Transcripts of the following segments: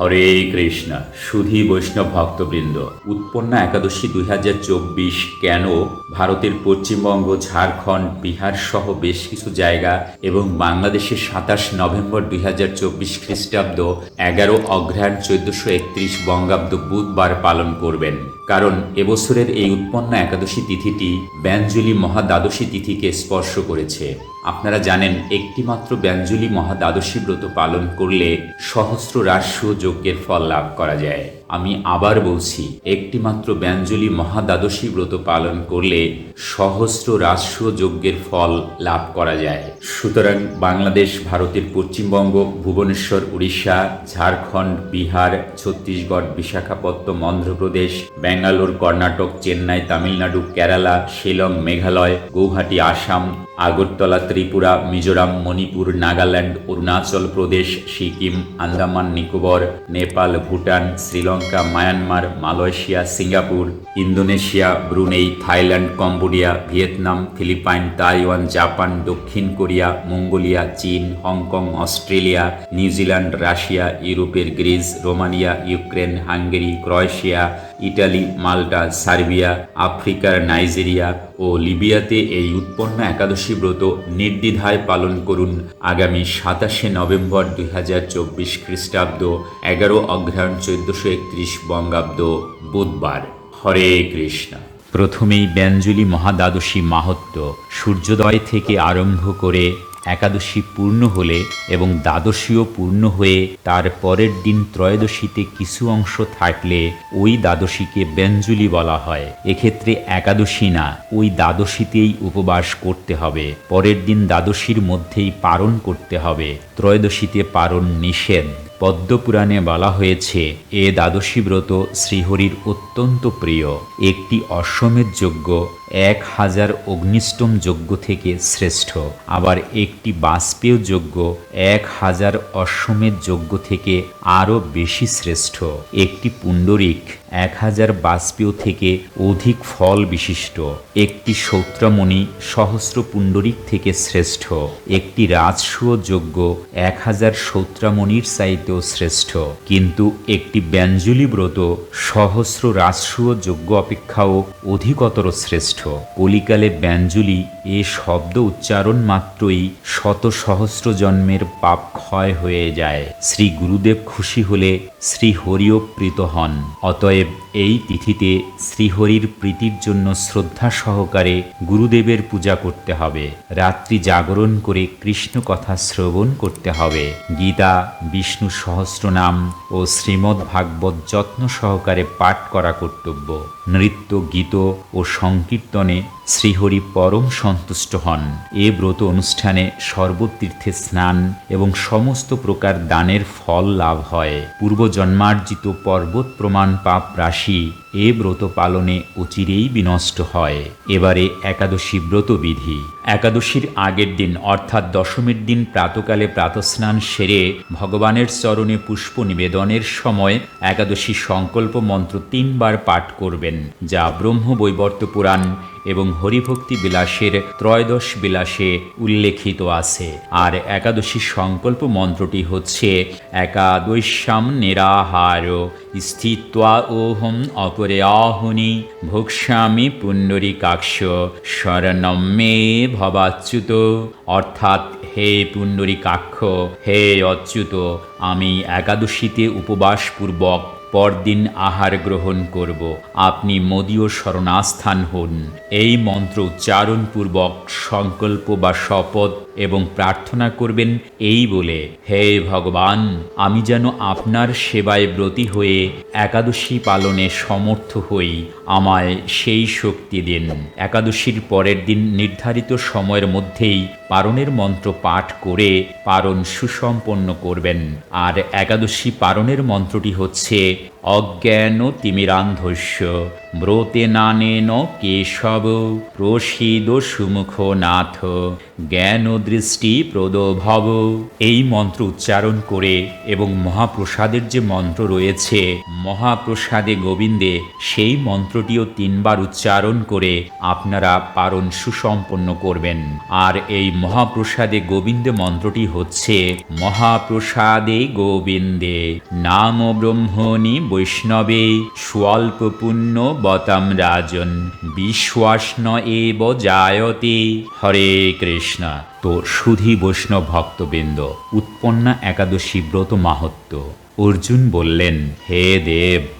হরে কৃষ্ণ। সুধি বৈষ্ণব ভক্তবৃন্দ, উৎপন্ন একাদশী দুই হাজার চব্বিশ কেন ভারতের পশ্চিমবঙ্গ, ঝাড়খণ্ড, বিহার সহ বেশ কিছু জায়গা এবং বাংলাদেশের সাতাশ নভেম্বর দুই হাজার চব্বিশ খ্রিস্টাব্দ এগারো অগ্রহায়ণ চোদ্দশো একত্রিশ বঙ্গাব্দ বুধবার পালন করবেন? কারণ এবছরের এই উৎপন্ন একাদশী তিথিটি ব্যঞ্জলি মহাদ্বাদশী তিথিকে স্পর্শ করেছে। আপনারা জানেন, একটিমাত্র ব্যঞ্জলি মহাদ্বাদশী ব্রত পালন করলে সহস্র রাষ্ট্র যজ্ঞের ফল লাভ করা যায়। আমি আবার বলছি, একটিমাত্র ব্যঞ্জলি মহাদ্বাদশী ব্রত পালন করলে সহস্র রাষ্ট্র যজ্ঞের ফল লাভ করা যায়। সুতরাং বাংলাদেশ, ভারতের Paschimbanga, Bhubaneswar, Orissa, Jharkhand, Bihar, Chhattisgarh Visakhapatnam Andhra Pradesh, Bangalore, Karnataka, Chennai, Tamil Nadu, Kerala, Shillong, Meghalaya, Guwahati, Assam Agartala, Tripura, Mizoram, Manipur, Nagaland, Arunachal Pradesh, Sikkim, Andaman, Nicobar, Nepal, Bhutan, Sri Lanka, Myanmar, Malaysia, Singapore, Indonesia, Brunei, Thailand, Cambodia, Vietnam, Philippine, Taiwan, Japan, দক্ষিণ Korea, Mongolia, চীন, Hong Kong, Australia, New Zealand, Russia, ইউরোপের Greece, Romania, Ukraine, Hungary, Croatia Italy, Malta, Serbia, আফ্রিকার Nigeria ও লিবিয়াতে এই উৎপন্ন একাদশী ব্রত নির্দ্বিধায় পালন করুন। আগামী সাতাশে নভেম্বর দুই হাজার চব্বিশ খ্রিস্টাব্দ, এগারো অগ্রহায়ণ চোদ্দশো একত্রিশ বঙ্গাব্দ, বুধবার। হরে কৃষ্ণ। প্রথমেই ব্যঞ্জলি মহাদ্বাদশী মাহাত্ম সূর্যোদয় থেকে আরম্ভ করে একাদশী পূর্ণ হলে এবং দ্বাদশীও পূর্ণ হয়ে তার পরের দিন ত্রয়োদশীতে কিছু অংশ থাকলে ওই দ্বাদশীকে ব্যঞ্জলি বলা হয়। এক্ষেত্রে একাদশী না, ওই দ্বাদশীতেই উপবাস করতে হবে। পরের দিন দ্বাদশীর মধ্যেই পারণ করতে হবে। ত্রয়োদশীতে পারণ নিষেধ। পদ্মপুরাণে বলা হয়েছে, এ দ্বাদশী ব্রত শ্রীহরির অত্যন্ত প্রিয়। একটি অশ্বমেধ যজ্ঞ এক হাজার অগ্নিষ্টম যজ্ঞ থেকে শ্রেষ্ঠ। আবার একটি বাষ্পেয় যজ্ঞ এক হাজার অশ্বমেধ যজ্ঞ থেকে আরও বেশি শ্রেষ্ঠ। একটি পুণ্ডরিক এক হাজার বাষ্পীয় থেকে অধিক ফল বিশিষ্ট। একটি সৌত্রমণি সহস্র পুণ্ডরিক থেকে শ্রেষ্ঠ। একটি রাজসূয় যজ্ঞ এক হাজার সৌত্রামণির চাইতেও শ্রেষ্ঠ। কিন্তু একটি ব্যঞ্জলি ব্রত সহস্র রাজসূয় যজ্ঞ অপেক্ষাও অধিকতর শ্রেষ্ঠ। কলিকালে ব্যাঞ্জুলি এ শব্দ উচ্চারণ মাত্রই শত সহস্র জন্মের পাপ ক্ষয় হয়ে যায়। শ্রী গুরুদেব খুশি হলে শ্রীহরিও প্রীত হন। অতএব এই তিথিতে শ্রীহরির প্রীতির জন্য শ্রদ্ধা সহকারে গুরুদেবের পূজা করতে হবে। রাত্রি জাগরণ করে কৃষ্ণ কথা শ্রবণ করতে হবে। গীতা, বিষ্ণু সহস্রনাম ও শ্রীমদ্ ভাগবত যত্ন সহকারে পাঠ করা কর্তব্য। নৃত্য, গীত ও সংকীর্তনে শ্রীহরি পরম সন্তুষ্ট হন। এ ব্রত অনুষ্ঠানে সর্বতীর্থে স্নান এবং সমস্ত প্রকার দানের ফল লাভ হয়। পূর্বজন্মার্জিত পর্বত প্রমাণ পাপ রাশি এ ব্রত পালনে অচিরেই বিনষ্ট হয়। এবারে একাদশী ব্রতবিধি একাদশীর আগের দিন, অর্থাৎ দশমীর দিন প্রাতকালে প্রাতস্নান সেরে ভগবানের চরণে পুষ্প নিবেদনের সময় একাদশী সংকল্প মন্ত্র তিনবার পাঠ করবেন, যা ব্রহ্ম বৈবর্ত পুরাণ এবং হরিভক্তি বিলাসের ত্রয়োদশ বিলাসে উল্লেখিত আছে। আর একাদশী সংকল্প মন্ত্রটি হচ্ছে একাদশ্যাম নিরাহার স্থিত্বা ওহম অপরে আহুনি পুণ্ডরী পুণ্ডরিকাক্ষ শরণম মে ভবাচ্যুত অর্থাৎ হে পুণ্ডরিকাক্ষ হে অচ্যুত আমি একাদশীতে উপবাসপূর্বক পরদিন আহার গ্রহণ করব। আপনি মদীয় শরণাস্থান হন। এই মন্ত্র উচ্চারণপূর্বক সংকল্প বা শপথ এবং প্রার্থনা করবেন এই বলে, হে ভগবান, আমি যেন আপনার সেবায় ব্রতী হয়ে একাদশী পালনে সমর্থ হই। আমায় সেই শক্তি দিন। একাদশীর পরের দিন নির্ধারিত সময়ের মধ্যেই পারণের মন্ত্র পাঠ করে পারণ সুসম্পন্ন করবেন। আর একাদশী পারণের মন্ত্রটি হচ্ছে অজ্ঞান তিমিরান্ধস্য, ব্রতে নানেন কেশব প্রসিদ সুমুখ নাথ জ্ঞান দৃষ্টি প্রদভব। এই মন্ত্র উচ্চারণ করে এবং মহাপ্রসাদের যে মন্ত্র রয়েছে, মহাপ্রসাদে গোবিন্দে, সেই মন্ত্রটিও তিনবার উচ্চারণ করে আপনারা পারণ সুসম্পন্ন করবেন। আর এই মহাপ্রসাদে গোবিন্দে মন্ত্রটি হচ্ছে, মহাপ্রসাদে গোবিন্দে, নাম ব্রহ্মণি বৈষ্ণবে স্বল্প বতাম রাজন, বিশ্বাসন এব জায়তে। হরে কৃষ্ণ। তো সুধী বৈষ্ণব ভক্তবৃন্দ, উৎপন্না একাদশী ব্রত মাহাত্ম অর্জুন বললেন, হে দেব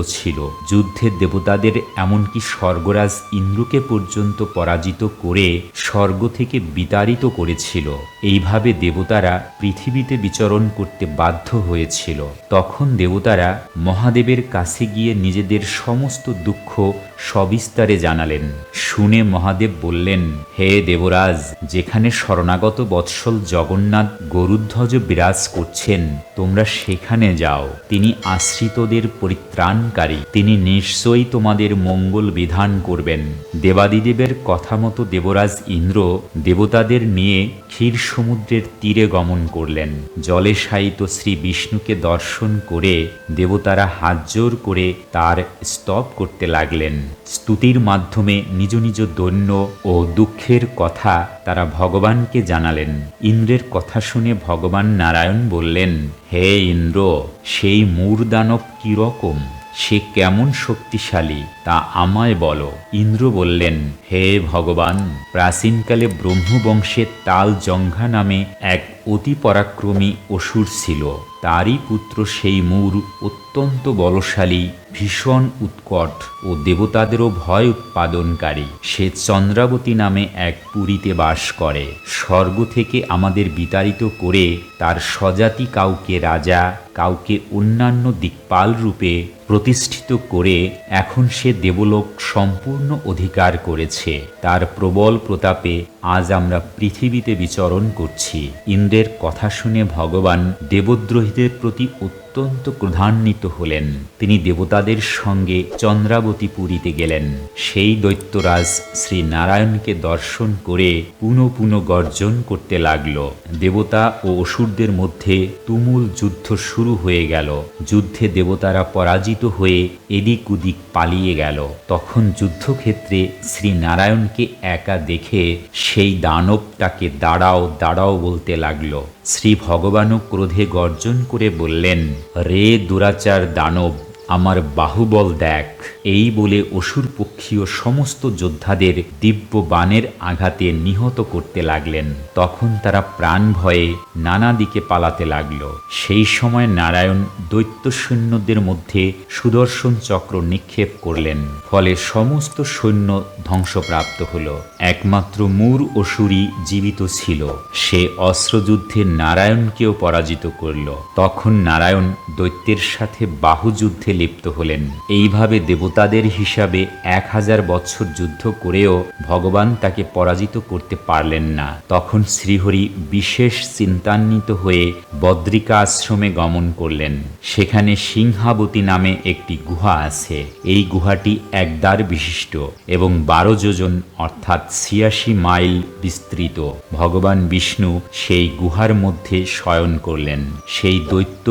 ছিল, যুদ্ধে দেবতাদের এমনকি স্বর্গরাজ ইন্দ্রকে পর্যন্ত পরাজিত করে স্বর্গ থেকে বিতাড়িত করেছিল। এইভাবে দেবতারা পৃথিবীতে বিচরণ করতে বাধ্য হয়েছিল। তখন দেবতারা মহাদেবের কাছে গিয়ে নিজেদের সমস্ত দুঃখ সবিস্তারে জানালেন। শুনে মহাদেব বললেন, হে দেবরাজ, যেখানে শরণাগত বৎসল জগন্নাথ গরুধ্বজ বিরাজ করছেন, তোমরা সেখানে যাও। তিনি আশ্রিতদের পরিত্রাণকারী। তিনি নিশ্চয়ই তোমাদের মঙ্গল বিধান করবেন। দেবাদিদেবের কথা মতো দেবরাজ ইন্দ্র দেবতাদের নিয়ে ক্ষীর সমুদ্রের তীরে গমন করলেন। জলে শায়িত শ্রী বিষ্ণুকে দর্শন করে দেবতারা হাত জোর করে তার স্তব করতে লাগলেন। স্তুতির মাধ্যমে নিজ নিজ দৈন্য ও দুঃখের কথা তারা ভগবানকে জানালেন। ইন্দ্রের কথা শুনে ভগবান নারায়ণ বললেন, হে ইন্দ্র, সেই মূর দানব কীরকম? সে কেমন শক্তিশালী? তা আমায় বলো। ইন্দ্র বললেন, হে ভগবান, প্রাচীনকালে ব্রহ্মবংশে তাল জঙ্ঘা নামে এক অতি পরাক্রমী অসুর ছিল। তারই পুত্র সেই মূর অত্যন্ত বলশালী, ভীষণ উৎকট ও দেবতাদেরও ভয় উৎপাদনকারী। সে চন্দ্রাবতী নামে এক পুরীতে বাস করে। স্বর্গ থেকে আমাদের বিতাড়িত করে তার স্বজাতি কাউকে রাজা, কাউকে অন্যান্য দিকপাল রূপে প্রতিষ্ঠিত করে এখন সে দেবলোক সম্পূর্ণ অধিকার করেছে। তার প্রবল প্রতাপে আজ আমরা পৃথিবীতে বিচরণ করছি। ইন্দ্রের কথা শুনে ভগবান দেবদ্রোহীদের প্রতি অত্যন্ত ক্রধান্বিত হলেন। তিনি দেবতাদের সঙ্গে চন্দ্রাবতী পুরীতে গেলেন। সেই দৈত্যরাজ শ্রী নারায়ণকে দর্শন করে পুনঃ পুনঃ গর্জন করতে লাগল। দেবতা ও অসুরদের মধ্যে তুমুল যুদ্ধ শুরু হয়ে গেল। যুদ্ধে দেবতারা পরাজিত হয়ে এদিক ওদিক পালিয়ে গেল। তখন যুদ্ধক্ষেত্রে শ্রী নারায়ণকে একা দেখে সেই দানবটাকে দাঁড়াও দাঁড়াও বলতে লাগল। শ্রী ভগবানও ক্রোধে গর্জন করে বললেন রে দুরাচার দানব আমার বাহুবল দেখ। এই বলে অসুর পক্ষীয় সমস্ত যোদ্ধাদের দিব্য বাণের আঘাতে নিহত করতে লাগলেন। তখন তারা প্রাণ ভয়ে নানা দিকে পালাতে লাগল। সেই সময় নারায়ণ দৈত্য সৈন্যদের মধ্যে সুদর্শন চক্র নিক্ষেপ করলেন। ফলে সমস্ত সৈন্য ধ্বংসপ্রাপ্ত হল। একমাত্র মূর অসুরই জীবিত ছিল। সে অস্ত্রযুদ্ধে নারায়ণকেও পরাজিত করল। তখন নারায়ণ দৈত্যের সাথে বাহুযুদ্ধে লিপ্ত হলেন। এইভাবে দেবতাদের হিসাবে এক হাজার বছর যুদ্ধ করেও ভগবান তাকে পরাজিত করতে পারলেন না। তখন শ্রীহরি বিশেষ চিন্তান্বিত হয়ে বদ্রিকা আশ্রমে গমন করলেন। সেখানে সিংহাবতী নামে একটি গুহা আছে। এই গুহাটি একদার বিশিষ্ট এবং বারো যোজন অর্থাৎ ছিয়াশি মাইল বিস্তৃত। ভগবান বিষ্ণু সেই গুহার মধ্যে শয়ন করলেন। সেই দৈত্য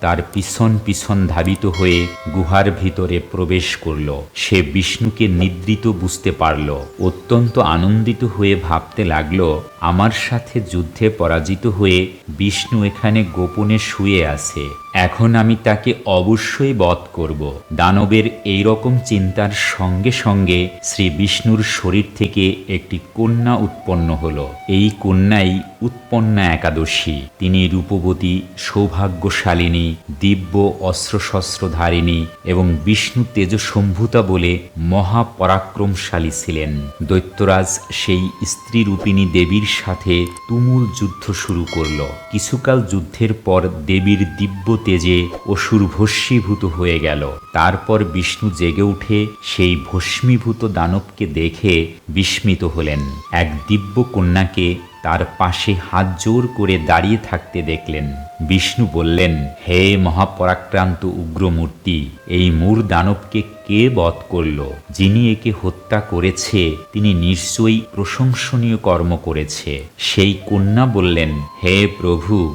তার পিছন পিছন ধাবিত হয়ে গুহার ভিতরে প্রবেশ করল। সে বিষ্ণুকে নিদ্রিত বুঝতে পারল। অত্যন্ত আনন্দিত হয়ে ভাবতে লাগল আমার সাথে যুদ্ধে পরাজিত হয়ে বিষ্ণু এখানে গোপনে শুয়ে আছে। এখন আমি তাকে অবশ্যই বধ করব। দানবের এই রকম চিন্তার সঙ্গে সঙ্গে শ্রী বিষ্ণুর শরীর থেকে একটি কন্যা উৎপন্ন হল। এই কন্যাই উৎপন্না একাদশী। তিনি রূপবতী, সৌভাগ্যশালিনী, দিব্য অস্ত্রশস্ত্রধারিণী এবং বিষ্ণু তেজসম্ভূতা বলে মহাপরাক্রমশালী ছিলেন। দৈত্যরাজ সেই স্ত্রীরূপিণী দেবীর সাথে তুমুল যুদ্ধ শুরু করল। কিছুকাল যুদ্ধের পর দেবীর দিব্য তেজে অসুর ভস্মীভূত হয়ে গেল। তারপর বিষ্ণু জেগে উঠে সেই ভস্মীভূত দানবকে দেখে বিস্মিত হলেন। এক দিব্য কন্যাকে তার পাশে হাত জোর করে দাঁড়িয়ে থাকতে দেখলেন। বিষ্ণু বললেন, হে মহাপরাক্রান্ত উগ্রমূর্তি, এই মূর দানবকে কে বধ করল? যিনি একে হত্যা করেছে, তিনি নিশ্চয়ই প্রশংসনীয় কর্ম করেছে। সেই কন্যা বললেন, হে প্রভু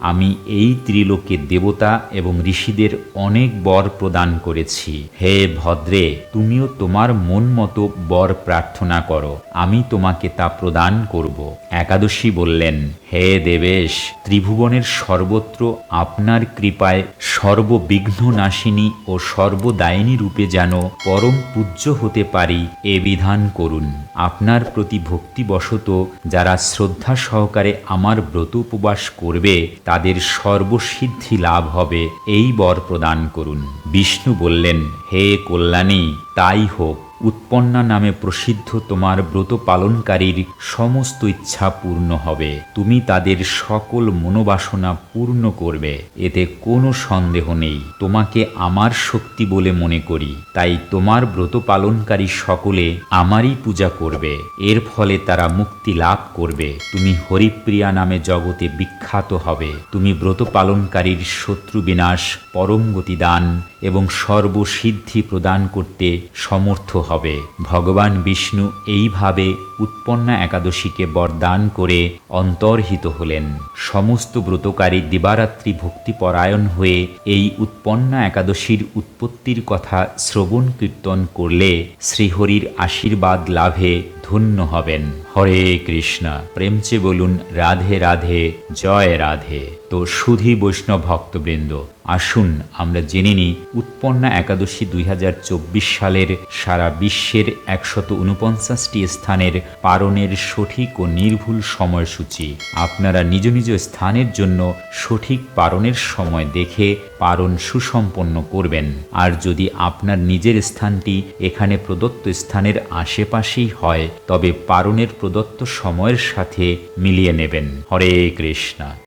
আমি এই ত্রিলোকে দেবতা এবং ঋষিদের অনেক বর প্রদান করেছি। হে ভদ্রে, তুমিও তোমার মন মতো বর প্রার্থনা করো। আমি তোমাকে তা প্রদান করব। একাদশী বললেন, হে দেবেশ, ত্রিভুবনের সর্বত্র আপনার কৃপায় সর্ববিঘ্ন নাশিনী ও সর্বদায়িনী রূপে যেন পরম পূজ্য হতে পারি, এ বিধান করুন। আপনার প্রতি ভক্তিবশত যারা শ্রদ্ধা সহকারে আমার ব্রত উপবাস করবে তাদের সর্বসিদ্ধি লাভ হবে এই বর প্রদান করুন। বিষ্ণু বললেন হে কল্যাণী তাই হোক। উৎপন্না নামে প্রসিদ্ধ তোমার ব্রত পালনকারীর সমস্ত ইচ্ছা পূর্ণ হবে। তুমি তাদের সকল মনোবাসনা পূর্ণ করবে। এতে কোনো সন্দেহ নেই। তোমাকে আমার শক্তি বলে মনে করি। তাই তোমার ব্রত পালনকারী সকলে আমারই পূজা করবে। এর ফলে তারা মুক্তি লাভ করবে। তুমি হরিপ্রিয়া নামে জগতে বিখ্যাত হবে। তুমি ব্রত পালনকারীর শত্রু বিনাশ পরম গতি দান এবং সর্বসিদ্ধি প্রদান করতে সমর্থ হবে। ভগবান বিষ্ণু এইভাবে উৎপন্না একাদশীকে বরদান করে অন্তর্হিত হলেন। সমস্ত ব্রতকারী দিবারাত্রি ভক্তিপরায়ণ হয়ে এই উৎপন্না একাদশীর উৎপত্তির কথা শ্রবণ কীর্তন করলে শ্রীহরির আশীর্বাদ লাভে ধন্য হবেন। হরে কৃষ্ণা। প্রেমচে বলুন, রাধে রাধে, জয় রাধে। তো সুধী বৈষ্ণব ভক্তবৃন্দ, আসুন আমরা জেনে নিই, উৎপন্না একাদশী দুই হাজার চব্বিশ সালের সারা বিশ্বের একশত উনপঞ্চাশটি স্থানের পারণের সঠিক ও নির্ভুল সময়সূচি। আপনারা নিজ নিজ স্থানের জন্য সঠিক পারণের সময় দেখে পারণ সুসম্পন্ন করবেন। আর যদি আপনার নিজের স্থানটি এখানে প্রদত্ত স্থানের আশেপাশেই হয় তবে পারণের প্রদত্ত সময়ের সাথে মিলিয়ে নেবেন। হরে কৃষ্ণা।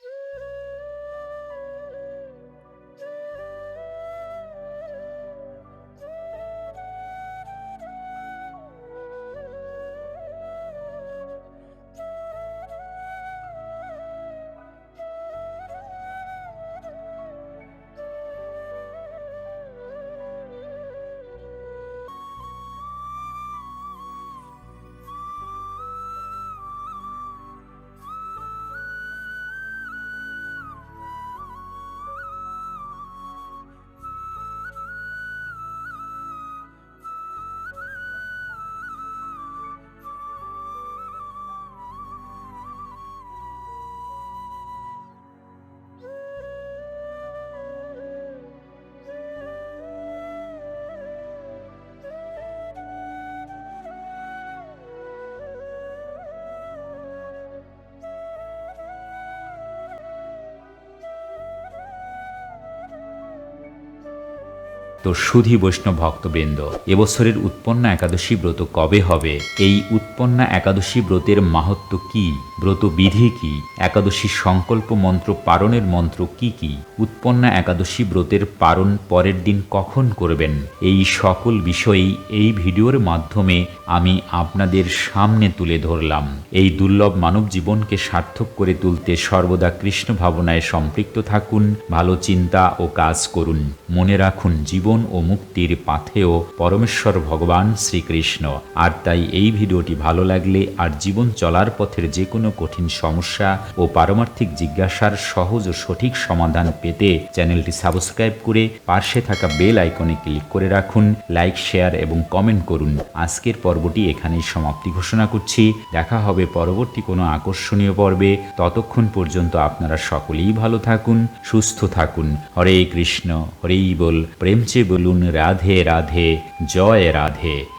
তো সুধী বৈষ্ণব ভক্তবৃন্দ, এবছরের উৎপন্না একাদশী ব্রত কবে হবে? এই উৎপন্না একাদশী ব্রতের মাহাত্ম কি? ব্রত বিধি কি? একাদশী সংকল্প মন্ত্র পারণের মন্ত্র কি কি? উৎপন্না একাদশী ব্রতের পারণ পরের দিন কখন করবেন? এই সকল বিষয়ই এই ভিডিওর মাধ্যমে আমি আপনাদের সামনে তুলে ধরলাম। এই দুর্লভ মানব জীবনকে সার্থক করে তুলতে সর্বদা কৃষ্ণ ভাবনায় সম্পৃক্ত থাকুন, ভালো চিন্তা ও কাজ করুন। মনে রাখুন, জীবন ও মুক্তির পাথেও পরমেশ্বর ভগবান শ্রীকৃষ্ণ। আর তাই এই ভিডিওটি ভালো লাগলে আর জীবন চলার পথের যে কোনো কঠিন সমস্যা ও পারমার্থিক জিজ্ঞাসার সহজ ও সঠিক সমাধান পেতে চ্যানেলটি সাবস্ক্রাইব করে পাশে থাকা বেল আইকনে ক্লিক করে রাখুন, লাইক, শেয়ার এবং কমেন্ট করুন। আজকের পর্বটি এখানেই সমাপ্তি ঘোষণা করছি। দেখা হবে পরবর্তী কোনো আকর্ষণীয় পর্বে। ততক্ষণ পর্যন্ত আপনারা সকলেই ভালো থাকুন, সুস্থ থাকুন। হরে কৃষ্ণ, হরেই বল। প্রেমচে বলুন রাধে রাধে জয় রাধে